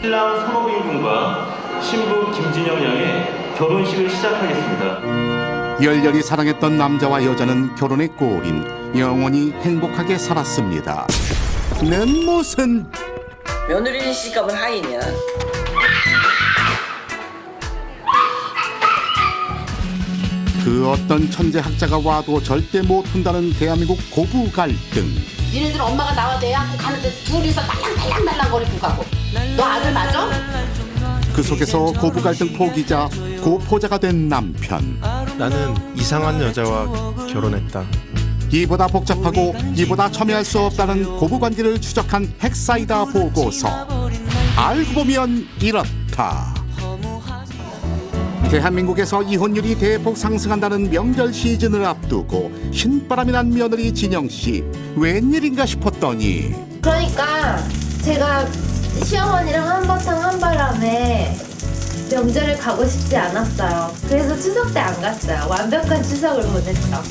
신랑 선호빈 군과 신부 김진영 양의 결혼식을 시작하겠습니다. 열렬히 사랑했던 남자와 여자는 결혼의 꼴인 영원히 행복하게 살았습니다. 는 무슨 며느리 시집가면 하인이야. 그 어떤 천재 학자가 와도 절대 못 푼다는 대한민국 고부 갈등. 니네들 엄마가 나와 내 안고 가는데 둘이서 말랑말랑말랑거리고 가고 너 아들 맞아? 그 속에서 고부 갈등 포기자 고포자가 된 남편. 나는 이상한 여자와 결혼했다. 이보다 복잡하고 이보다 첨예할 수 없다는 고부 관계를 추적한 핵사이다 보고서. 알고 보면 이렇다. 대한민국에서 이혼율이 대폭 상승한다는 명절 시즌을 앞두고 신바람이 난 며느리 진영 씨 웬일인가 싶었더니 그러니까 제가 시어머니랑 한바탕 한바람에 명절을 가고 싶지 않았어요. 그래서 추석 때 안 갔어요. 완벽한 추석을 보냈죠.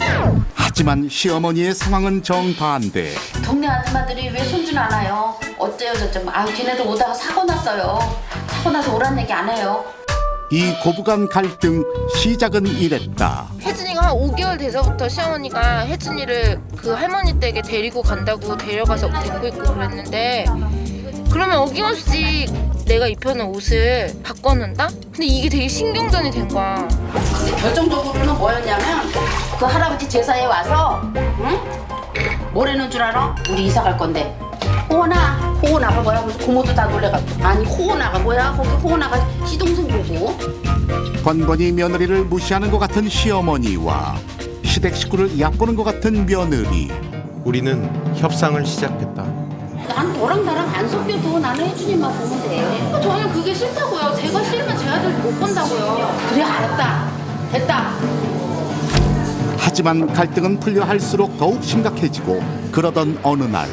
하지만 시어머니의 상황은 정반대. 동네 아줌마들이 왜 손주는 안 와요? 어째요 저쯤 아유 걔네들 오다가 사고 났어요 사고 나서 오란 얘기 안 해요 이 고부간 갈등 시작은 이랬다. 혜진이가 한 5개월 돼서부터 시어머니가 혜진이를 그 할머니 댁에 데리고 간다고 데려가서 데리고 있고 그랬는데 그러면 어김없이 내가 입혀놓은 옷을 바꿔놓는다? 근데 이게 되게 신경전이 된 거야. 근데 결정적으로는 뭐였냐면 그 할아버지 제사에 와서 응? 뭐라는 줄 알아? 우리 이사 갈 건데 호나 호나가 뭐야 그래서 고모도 다 놀래가지고 아니 호나가 뭐야 거기 호나가 시동생 보고 번번이 며느리를 무시하는 것 같은 시어머니와 시댁 식구를 얕보는 것 같은 며느리. 우리는 협상을 시작했다. 난 너랑 나랑 안 섞여도 나는 혜준이만 보면 돼 저는 그게 싫다고요. 제가 싫으면 제 아들 못 본다고요. 그래 알았다 됐다 하지만 갈등은 풀려 할수록 더욱 심각해지고 그러던 어느 날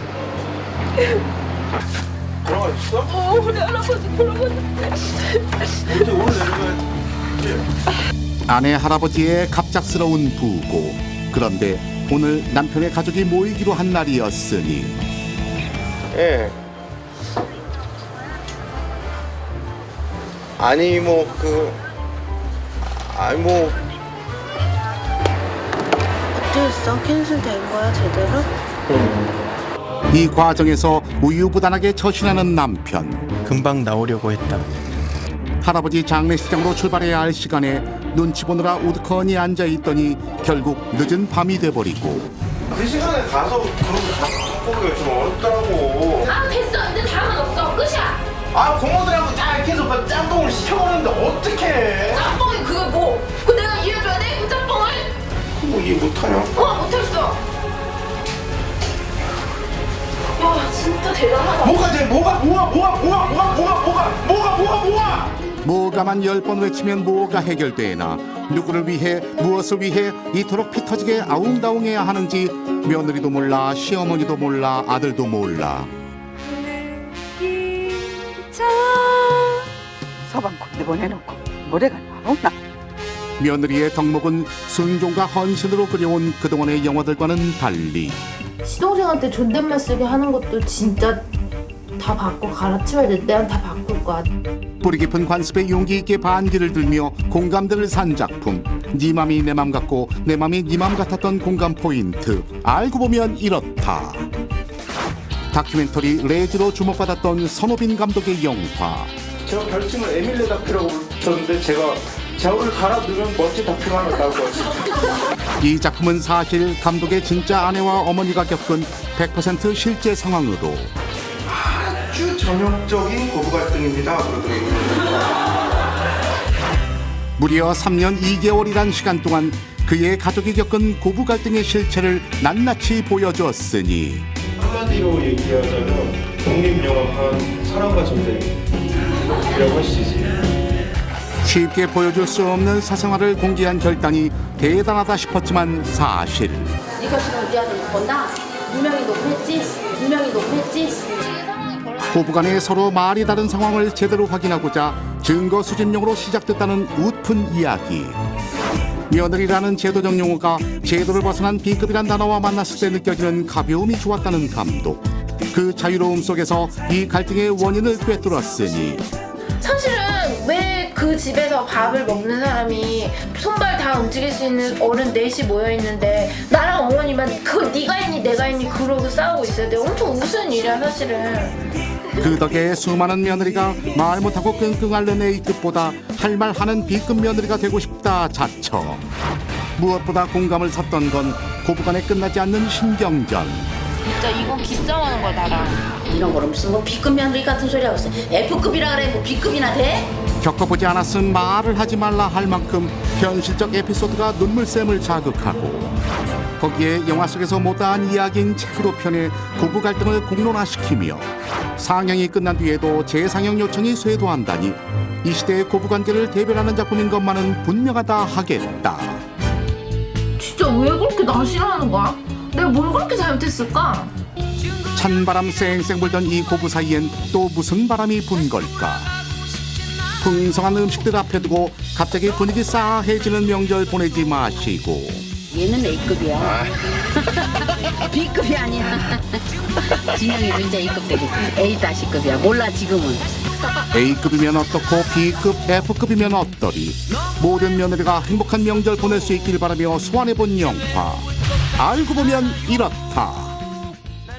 아내 할아버지의 갑작스러운 부고. 그런데 오늘 남편의 가족이 모이기로 한 날이었으니. 예. 아니 뭐 그 아니 뭐. 어땠어? 캔슬 된 거야 제대로? 이 과정에서 우유부단하게 처신하는 남편 금방 나오려고 했다. 할아버지 장례식장으로 출발해야 할 시간에 눈치 보느라 우두커니 앉아 있더니 결국 늦은 밤이 돼버리고 그 시간에 가서 그런 거다 보기가 좀 어렵더라고. 아 됐어. 이제 다음은 없어. 끝이야. 아 고모들하고 다 이렇게 해서 막 짬뽕을 시켜먹는데 어떡해? 짬뽕이 그게 뭐? 그 내가 이해해줘야 돼? 그 짬뽕을? 뭐 이해 못하냐? 뭐가 돼? 뭐가 뭐가 뭐가 뭐가 뭐가 뭐가 뭐가 뭐가 뭐가 뭐가? 뭐가만 열 번 외치면 뭐가 해결되나 누구를 위해 무엇을 위해 이토록 피 터지게 아웅다웅해야 하는지 며느리도 몰라 시어머니도 몰라 아들도 몰라 서방코 내보내놓고 노래가 나오나? 며느리의 덕목은 순종과 헌신으로 그려온 그동안의 영화들과는 달리 시동생한테 존댓말 쓰게 하는 것도 진짜 다 바꿔 가라치면 내 때는 다 바꿀 거야. 뿌리 깊은 관습에 용기 있게 반기를 들며 공감대를 산 작품. 네 맘이 내 맘 같고 내 맘이 네 맘 같았던 공감 포인트. 알고 보면 이렇다. 다큐멘터리 레즈로 주목받았던 선호빈 감독의 영화. 제가 별칭을 에밀레 다큐라고 붙였는데 제가 저를 갈아 넣으면 멋진 다큐가 하나 나올 것 같아요. 이 작품은 사실 감독의 진짜 아내와 어머니가 겪은 100% 실제 상황으로 아주 전형적인 고부 갈등입니다. 무려 3년 2개월이란 시간 동안 그의 가족이 겪은 고부 갈등의 실체를 낱낱이 보여줬으니 한마디로 얘기하자면 독립영화판 사랑과 전쟁이라고 할 수 있습니다. 쉽게 보여줄 수 없는 사생활을 공개한 결단이 대단하다 싶었지만 사실 지금 우리 아들 못 본다? 분명히 녹음했지? 분명히 녹음했지? 고부간에 서로 말이 다른 상황을 제대로 확인하고자 증거 수집용으로 시작됐다는 웃픈 이야기. 며느리라는 제도적 용어가 제도를 벗어난 B급이란 단어와 만났을 때 느껴지는 가벼움이 좋았다는 감독. 그 자유로움 속에서 이 갈등의 원인을 꿰뚫었으니 그 집에서 밥을 먹는 사람이 손발 다 움직일 수 있는 어른 넷이 모여 있는데 나랑 어머니만 그 네가 있니 내가 있니 그러고 싸우고 있어야 돼. 엄청 우스운 일이야 사실은. 그 덕에 수많은 며느리가 말 못하고 끙끙 앓는 A급보다 할 말 하는 B급 며느리가 되고 싶다 자처 무엇보다 공감을 섰던 건 고부간에 끝나지 않는 신경전 진짜 이건 기싸움하는 거야 나랑. 이런 거를 무슨 뭐 B급 며느리 같은 소리 하고 있어 F급이라 그래 뭐 B급이나 돼? 겪어보지 않았음 말을 하지 말라 할 만큼 현실적 에피소드가 눈물샘을 자극하고 거기에 영화 속에서 못다한 이야기인 책으로 펴내 고부 갈등을 공론화시키며 상영이 끝난 뒤에도 재상영 요청이 쇄도한다니 이 시대의 고부 관계를 대변하는 작품인 것만은 분명하다 하겠다. 진짜 왜 그렇게 나 싫어하는 거야? 내가 뭘 그렇게 잘못했을까? 찬바람 쌩쌩 불던 이 고부 사이엔 또 무슨 바람이 분 걸까? 풍성한 음식들 앞에 두고 갑자기 분위기 싸해지는 명절 보내지 마시고. 얘는 A급이야. B급이 아니야. 진영이도 이제 A급 되겠지. A-급이야. 몰라 지금은. A급이면 어떻고 B급, F급이면 어떠리? 모든 며느리가 행복한 명절 보낼 수 있길 바라며 소환해본 영화 알고 보면 이렇다